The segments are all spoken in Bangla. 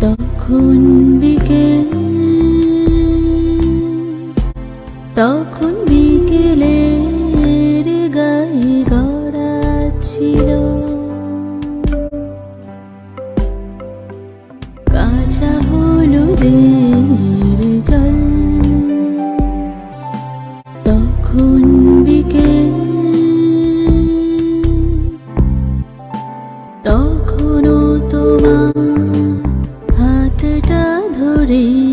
তখন বিকেল তখন বিকেলের গায়ে গড়া ছিল। কাঁচা হলুদের জল তখন বিকেল Paris.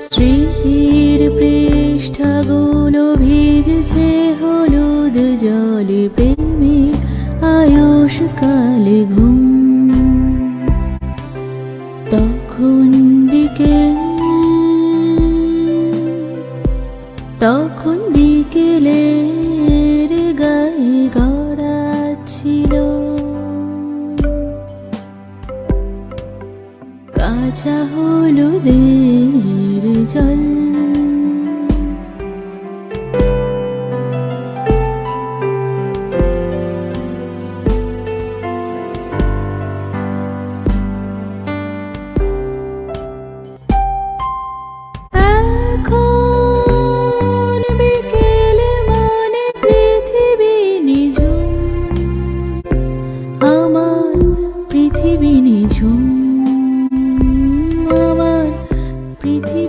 স্মৃতির পৃষ্ঠাগুলো ভিজছে হলুদ জলে প্রেমের আয়ুষ কালে ঘুম। তখন বিকেল, তখন বিকেলের গায়ে গড়া ছিল। কাঁচা হলুদের জল। মানে পৃথিবী নিঝুম।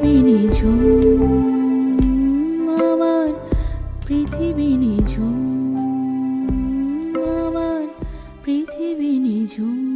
পৃথিবী নিঝুম আমার পৃথিবী নিঝুম আমার পৃথিবী নিঝুম।